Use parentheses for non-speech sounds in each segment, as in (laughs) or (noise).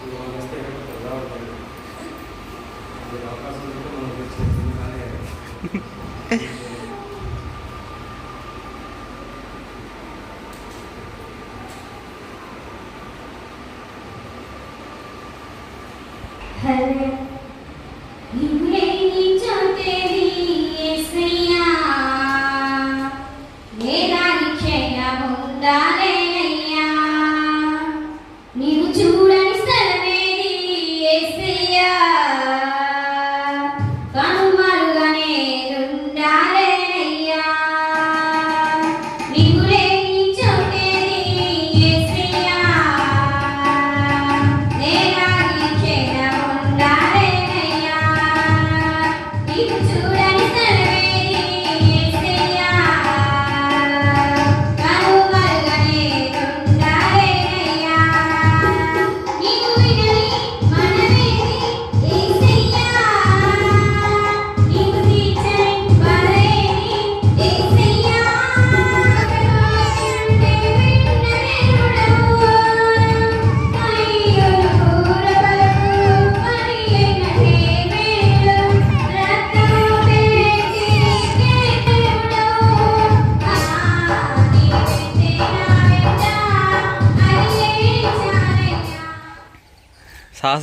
ఇది మనం వస్తే ఎక్కడ పెద్దగా అవకాశం ఉంటే మనం వచ్చేది కానీ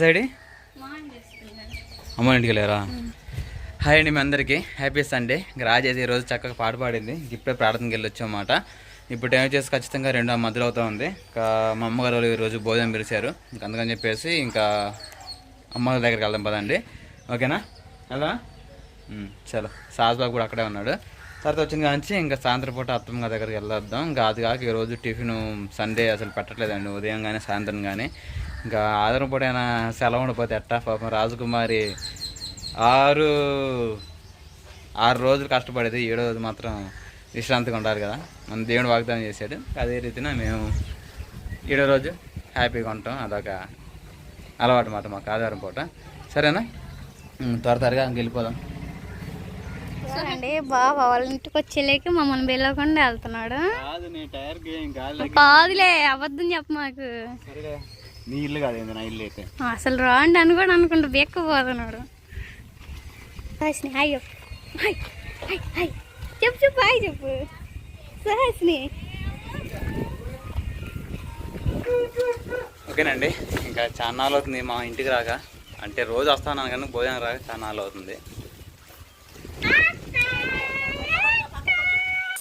సైడ్? అమ్మ ఇంటికి వెళ్ళారా? హాయ్ అండి మీ అందరికీ. హ్యాపీ సండే రాజేది ఈరోజు చక్కగా పాట పాడింది. ఇప్పుడే ప్రార్థనకి వెళ్ళొచ్చు అన్నమాట ఇప్పుడు టైం వచ్చేసి ఖచ్చితంగా రెండు మధ్యలో అవుతా ఉంది. ఇంకా మా అమ్మగారు వాళ్ళు ఈరోజు భోజనం పిలిచారు. ఇంకా అందుకని చెప్పేసి ఇంకా అమ్మగారి దగ్గరికి వెళ్దాం పదండి. ఓకేనా? వెళ్దా చలో. సాజ్బాబు కూడా అక్కడే ఉన్నాడు. తర్వాత వచ్చింది కాంచి ఇంకా సాయంత్రం పూట అత్తమ్మ గారి దగ్గరికి వెళ్ళొద్దాం. ఇంకా అది కాక ఈరోజు టిఫిన్ సండే అసలు పెట్టట్లేదండి. ఉదయం కానీ సాయంత్రం కానీ ఇంకా అయినా సెలవు ఉండిపోతే ఎట్టా పాపం రాజకుమారి ఆరు ఆరు రోజులు కష్టపడేది ఏడో రోజు మాత్రం విశ్రాంతిగా ఉండాలి కదా. మన దేవుడు వాగ్దానం చేశాడు. అదే రీతిన మేము ఏడో రోజు హ్యాపీగా ఉంటాం. అదొక అలవాటు మాట మాకు ఆదివారం పూట. సరేనా? త్వర త్వరగా వెళ్ళిపోదాం. అండి బాబా వాళ్ళ ఇంటికి వచ్చేలేక మమ్మల్ని పిలవకుండా వెళ్తున్నాడు. కాదులే అబద్ధం చెప్ప మాకు. సరే నీ ఇల్లు కాదు నా ఇల్లు అయితే. అసలు రాండి అని కూడా అనుకుంటూ. బెక్కపోతున్నాడు సుహాసిని హాయ్ చెప్పు. Hi hi hi. చెప్పు చెప్పు హాయ్ చెప్పు. సుహాసిని. ఓకేనండి. ఇంకా చాలా అవుతుంది. మా ఇంటికి రాక. అంటే రోజు వస్తాను కానీ భోజనం రాక చాలా అవుతుంది.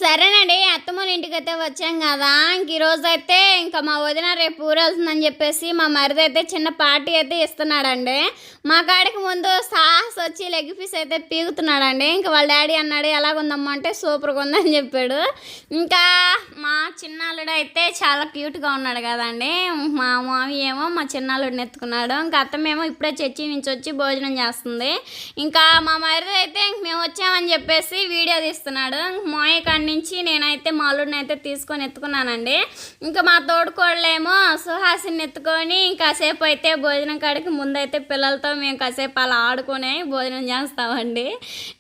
సరేనండి అత్తమ్మ ఇంటికి అయితే వచ్చాం కదా. ఇంక ఈరోజు అయితే ఇంకా మా వదిన రేపు ఊరెళ్తుందని చెప్పేసి మా మరిది అయితే చిన్న పార్టీ అయితే ఇస్తున్నాడండి. మా కాడికి ముందు సాహస్ వచ్చి లెగ్ పీస్ అయితే పీగుతున్నాడండి. ఇంకా వాళ్ళ డాడీ అన్నాడు ఎలాగుందమ్మా? అంటే సూపర్గా ఉందని చెప్పాడు. ఇంకా మా చిన్నాలుడు అయితే చాలా క్యూట్గా ఉన్నాడు కదండి. మా మామి ఏమో మా చిన్నాలుడిని ఎత్తుకున్నాడు. ఇంకా అత్తమేమో ఇప్పుడే చర్చి నుంచి వచ్చి భోజనం చేస్తుంది. ఇంకా మా మరిది అయితే ఇంక మేము వచ్చామని చెప్పేసి వీడియో తీస్తున్నాడు. మాయ కాడి నుంచి నేనైతే మాలుడిని అయితే తీసుకొని ఎత్తుకున్నానండి. ఇంకా మా తోడుకోళ్ళేమో సుహాసిని ఎత్తుకొని కాసేపు అయితే భోజనం కాడికి ముందైతే పిల్లలతో మేము కాసేపు అలా ఆడుకొని భోజనం చేస్తామండి.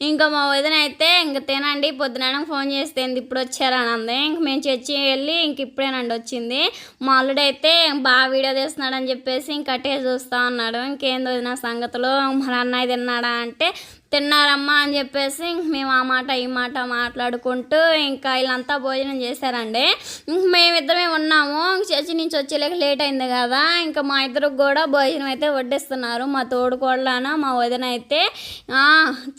ఇంకా మా వదిన అయితే ఇంక తినండి పొద్దున ఫోన్ చేస్తే "ఏంది ఇప్పుడు వచ్చారని అంది. ఇంక మేము చర్చి వెళ్ళి ఇంక ఇప్పుడేనండి వచ్చింది. మా అయితే బాగా వీడియో తీస్తున్నాడు అని చెప్పేసి ఇంక అట్టే చూస్తా ఉన్నాడు. ఇంకేందో వదిన సంగతులు? మా అన్నయ్య తిన్నాడా అంటే తిన్నారమ్మా అని చెప్పేసి ఇంక మేము ఆ మాట ఈ మాట మాట్లాడుకుంటూ ఇంకా వీళ్ళంతా భోజనం చేశారండి. ఇంక మేమిద్దరమే ఉన్నాము. ఇంక చర్చి నుంచి వచ్చేలేక లేట్ అయింది కదా. ఇంకా మా ఇద్దరికి కూడా భోజనం అయితే వడ్డిస్తున్నారు. మా తోడుకోళ్ళన మా వదిన అయితే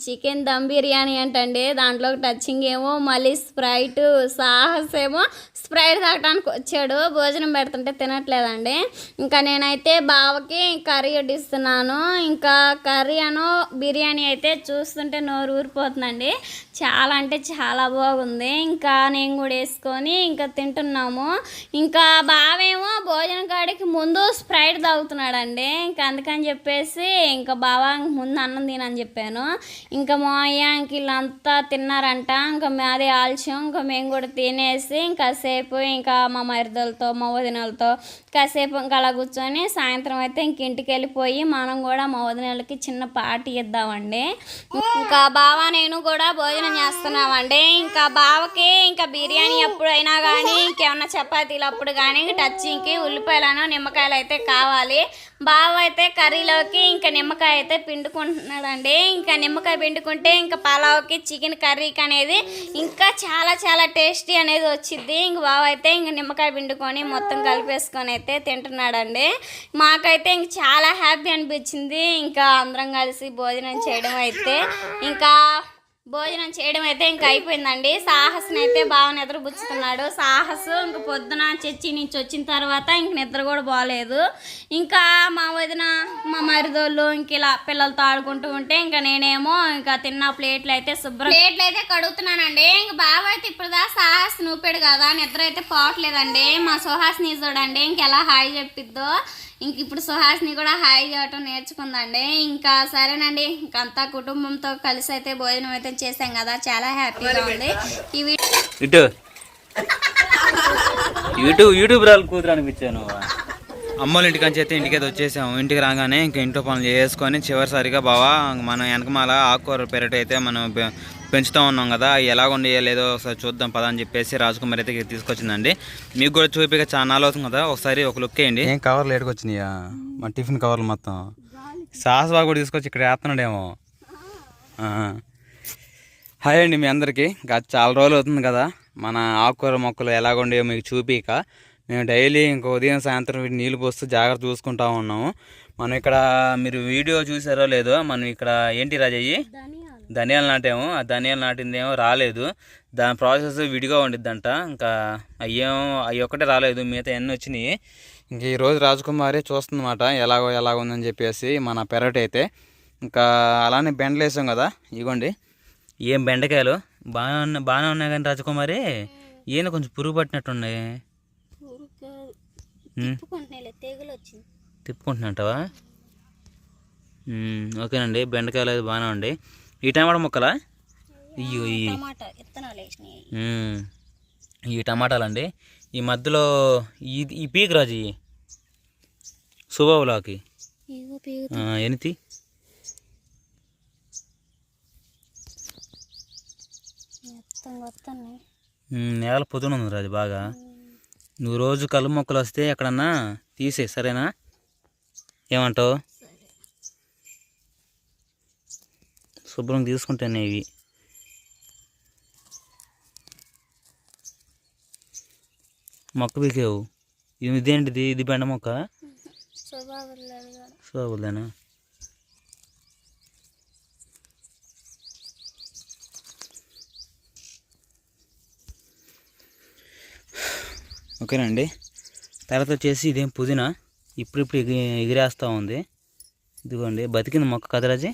చికెన్ దమ్ బిర్యానీ అంటండి. దాంట్లో టచింగ్ ఏమో మళ్ళీ స్ప్రైట్ సాహస్ ఏమో స్ప్రైట్ తాగడానికి వచ్చాడు. భోజనం పెడుతుంటే తినట్లేదండి. ఇంకా నేనైతే బావకి కర్రీ వడ్డిస్తున్నాను. ఇంకా కర్రీ అను బిర్యానీ అయితే చూస్తుంటే నోరు ఊరిపోతుందండి. చాలా అంటే చాలా బాగుంది. ఇంకా నేను కూడా వేసుకొని ఇంకా తింటున్నాము. ఇంకా బావేమో భోజనం కాడికి ముందు స్ప్రైట్ తాగుతున్నాడండి. ఇంకా అందుకని చెప్పేసి ఇంకా బావా ముందు అన్నం తినని చెప్పాను. ఇంకా మా అయ్య వీళ్ళంతా తిన్నారంట. ఇంకా మాది ఆలస్యం. ఇంకా మేము కూడా తినేసి ఇంకాసేపు ఇంకా మా మరిదలతో మా వదినలతో కాసేపు ఇంకా అలా కూర్చొని సాయంత్రం అయితే ఇంక ఇంటికి వెళ్ళిపోయి మనం కూడా మా వదినలకి చిన్న పార్టీ ఇద్దామండి. ఇంకా బావ నేను కూడా భోజనం చేస్తున్నామండి. ఇంకా బావకి ఇంకా బిర్యానీ ఎప్పుడైనా కానీ ఇంకేమన్నా చపాతీలు అప్పుడు కానీ టచ్చింగ్కి ఉల్లిపాయలను నిమ్మకాయలు అయితే కావాలి. బావ అయితే కర్రీలోకి ఇంకా నిమ్మకాయ అయితే పిండుకుంటున్నాడండి. ఇంకా నిమ్మకాయ పిండుకుంటే ఇంకా పలావ్కి చికెన్ కర్రీకి అనేది ఇంకా చాలా చాలా టేస్టీ అనేది వచ్చింది ఇంక బావ అయితే ఇంక నిమ్మకాయ పిండుకొని మొత్తం కలిపేసుకొని అయితే తింటున్నాడండి. మాకైతే ఇంక చాలా హ్యాపీ అనిపించింది. ఇంకా అందరం కలిసి భోజనం చేయడం అయితే ఇంకా భోజనం చేయడం అయితే ఇంకా అయిపోయిందండి. సాహస్ని అయితే బాగా నిద్రపుచ్చుతున్నాడు. సాహస్ ఇంక పొద్దున చర్చి నుంచి వచ్చిన తర్వాత ఇంక నిద్ర కూడా బాగలేదు ఇంకా మా వదిన మా మరిదోళ్ళు ఇంక ఇలా పిల్లలతో ఆడుకుంటూ ఉంటే ఇంకా నేనేమో ఇంకా తిన్న ప్లేట్లు అయితే శుభ్రం ప్లేట్లు అయితే కడుగుతున్నానండి. ఇంక బాబు అయితే ఇప్పుడుదా సాహస్ నూపాడు కదా నిద్ర అయితే పోవట్లేదండి. మా సుహాస్ని చూడండి ఇంకెలా హాయి చెప్పిద్దో. ఇంక ఇప్పుడు సుహాస్ని కూడా హాయి చేయటం నేర్చుకుందండి. ఇంకా సరేనండి ఇంకంతా కుటుంబంతో కలిసి అయితే భోజనం అయితే చేసాం కదా చాలా హ్యాపీగా ఉంది. ఈ వీడియో ఇటు. యూట్యూబ్ యూట్యూబ్ రాలు కూతురు అనిపించాను అమ్మోళ్ళ ఇంటికి అని అయితే ఇంటికి అయితే వచ్చేసాము. ఇంటికి రాగానే ఇంకా ఇంట్లో పనులు చేసుకొని చివరిసారిగా బావా మనం వెనకమాల ఆకుకూర పెరటి అయితే మనం పెంచుతూ ఉన్నాం కదా. అవి ఎలా ఉండేయో లేదో ఒకసారి చూద్దాం పదా అని చెప్పేసి రాజకుమారి అయితే తీసుకొచ్చిందండి. మీకు కూడా చూపిక చాలా నాలుగు అవుతుంది కదా ఒకసారి ఒక లుక్ వేయండి. ఏం కవర్లు ఏడుకొచ్చినాయా మా టిఫిన్ కవర్లు మొత్తం. సాస్ బాగా కూడా తీసుకొచ్చి ఇక్కడ వేస్తున్నాడేమో. ఆ. హాయ్ అండి మీ అందరికీ. గత చాలా రోజులు అవుతుంది కదా. మన ఆకుకూర మొక్కలు ఎలాగుండేవో మీకు చూపిక. మేము డైలీ ఇంకో ఉదయం సాయంత్రం నీళ్ళు పోస్తూ జాగ్రత్త చూసుకుంటా ఉన్నాము. మనం ఇక్కడ మీరు వీడియో చూసారో లేదో మనం ఇక్కడ ఏంటి రాజయ్యి? ధనియాలు. నాటాము. ఆ ధనియాలు నాటిందేమో రాలేదు. దాని ప్రాసెస్ విడిగా ఉండిద్దంట. ఇంకా అయ్యేమో అవి ఒక్కటే రాలేదు. మిగతా ఎన్ని వచ్చినాయి? ఇంక ఈరోజు రాజకుమారి చూస్తుందన్నమాట. ఎలాగో ఎలాగో ఉందని చెప్పేసి మన పెరటి అయితే ఇంకా అలానే బెండలు వేసాం కదా. ఇగోండి. ఏం బెండకాయలు? బాగా ఉన్నాయి బాగానే ఉన్నాయి కానీ రాజకుమారి. ఈయన కొంచెం పురుగు పట్టినట్టున్నాయి తిప్పుకుంటున్నట్టవా? ఓకేనండి బెండకాయలు అయితే బాగానే ఉండి. ఈ టమాటా మొక్కలా? ఇయ్యో ఈ టమాటా విత్తనాలు వేసినాయి. ఉమ్, ఈ టమాటాలండి. ఈ మధ్యలో ఈ ఈ పీక్ రాజు. ఇగో పీగు ఎనితి? నేల పొద్దున ఉంది రాజు బాగా. నువ్వు రోజు కలుపు మొక్కలు వస్తే ఎక్కడన్నా తీసే సరేనా? ఏమంటావు? శుభ్రం తీసుకుంటేనే ఇవి. మొక్క పీకేవు. ఇది ఇదేంటిది? ఇది బెండ మొక్క? శోభలేనా ఓకేనండి. తర్వాత వచ్చేసి ఇదేం పుదీనా? ఇప్పుడిప్పుడు ఎగి ఎగిరేస్తూ ఉంది. ఇదిగోండి బతికింది మొక్క కదరాజీ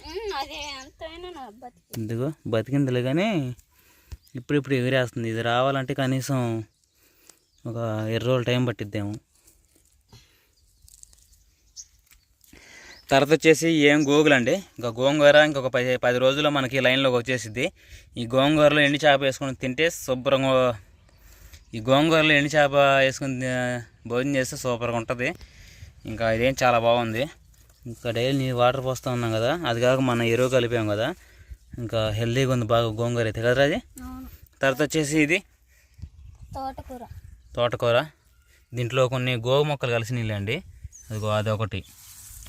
ఇదిగో బతికిందిలే కానీ ఇప్పుడిప్పుడు ఎగిరేస్తుంది. ఇది రావాలంటే కనీసం ఒక ఇరవై రోజులు టైం పట్టిద్దేమో. తర్వాత వచ్చేసి ఏం గోగులు అండి ఇంకా గోంగూర ఇంకొక పది పది రోజుల్లో మనకి లైన్లోకి వచ్చేసిద్ది. ఈ గోంగూరలో ఎండి చేప వేసుకొని తింటే శుభ్రంగా ఈ గోంగూరలో ఎండి చేప వేసుకుని భోజనం చేస్తే సూపర్గా ఉంటుంది. ఇంకా ఇదేం చాలా బాగుంది. ఇంకా డైలీ నీ వాటర్ పోస్తూ ఉన్నాం కదా అది కాక మన ఎరువు కలిపాం కదా. ఇంకా హెల్తీగా ఉంది బాగా గోంగూర అయితే కదా రాజీ? అవును. తర్వాత వచ్చేసి ఇది తోటకూర. తోటకూర. దీంట్లో కొన్ని గోగు మొక్కలు కలిసి నీళ్ళండి. అదిగో అదొకటి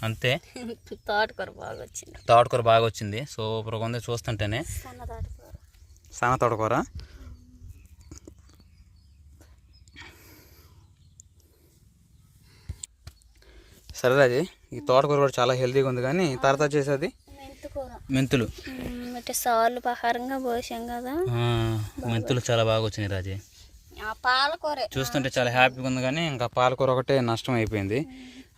అంతే. (laughs) తోటకూర బాగా వచ్చింది. తోటకూర బాగా వచ్చింది. సూపర్గా ఉంది చూస్తుంటేనే. సన్న తోటకూర. సరే అది ఈ తోటకూర కూడా చాలా హెల్తీగా ఉంది కానీ తర్వాత మెంతుకూర. మెంతులు. సార్లు పహారంగా పోసాం కదా. మెంతులు చాలా బాగా వచ్చినాయి రాజే పాలకూరే. చూస్తుంటే చాలా హ్యాపీగా ఉంది కానీ ఇంకా పాలకూర ఒకటే నష్టం అయిపోయింది.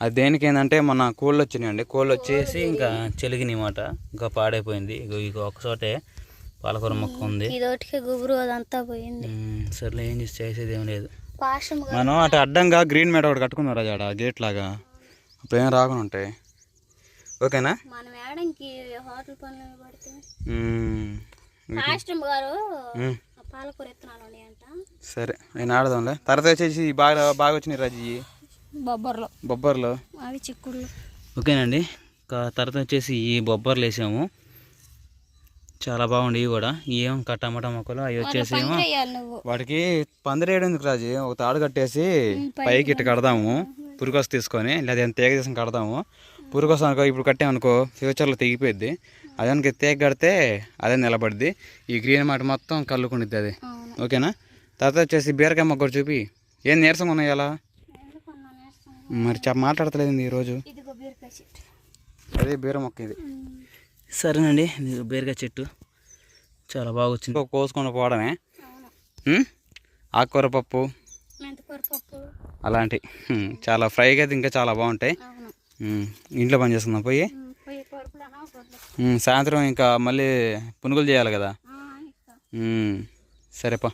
అది దేనికి ఏంటంటే మన కోళ్ళు వచ్చినాయండి కోళ్ళు వచ్చేసి ఇంకా చెలిగినాయి మాట ఇంకా పాడైపోయింది. ఇక ఒకచోటే పాలకూర మొక్క ఉంది. ఇదోటికి గుబురు అదంతా పోయింది. సర్లే ఏం చేసి చేసేది ఏం లేదు. మనం అటు అడ్డంగా గ్రీన్ మ్యాట్ ఒకటి కట్టుకున్నాం రాజా ఆడ గేట్ లాగా. అప్పుడు ఏం రాకుండా ఉంటాయి ఓకేనా? మనం ఏడంకి హోటల్ పనులు పడితే. ఉమ్, పాస్టమ్ గారు ఉమ్, ఆ పాలకూర విత్తనాలు ఉన్నాయంట. సరే నేను ఆడదాంలే. తర్వాత వచ్చేసి బాగా బాగా వచ్చినాయి రాజీ. బొబ్బర్లు. బొబ్బర్లు. అవి చిక్కుళ్ళు. ఓకేనండి. తర్వాత వచ్చేసి ఈ బొబ్బర్లు వేసాము. చాలా బాగుండి ఇవి కూడా. ఏం టమాటా మొక్కలు అవి వచ్చేసి వాటికి పందిరేయడం ఎందుకు రాజు? ఒక తాడు కట్టేసి పైకి ఇట్ట కడదాము. పురుకోస తీసుకొని లేదా తేగ తీసుకొని కడదాము పురుకోస అనుకో ఇప్పుడు కట్టామనుకో ఫ్యూచర్లో తెగిపోద్ది అదానికి తేగ కడితే అదే నిలబడిద్ది. ఈ గ్రీన్ మాట మొత్తం కల్లుకుండిద్ది అది. ఓకేనా? తర్వాత వచ్చేసి బీరకాయ మొక్క కూడా చూపి. ఏం నీరసంగా ఉన్నాయి అలా? మరి చెప్ప మాట్లాడతలేదు ఈరోజు. అదే బీర మొక్క ఇది. సరేనండి ఇది బీరకాయ చెట్టు. చాలా బాగా వచ్చింది. కోసుకొని పోవడమే? ఆకుకూర పప్పు. అలాంటి. చాలా ఫ్రైగా అయితే ఇంకా చాలా బాగుంటాయి. ఇంట్లో పని చేసుకుందాం పోయి? సాయంత్రం ఇంకా మళ్ళీ పునుగులు చేయాలి కదా? సరేపా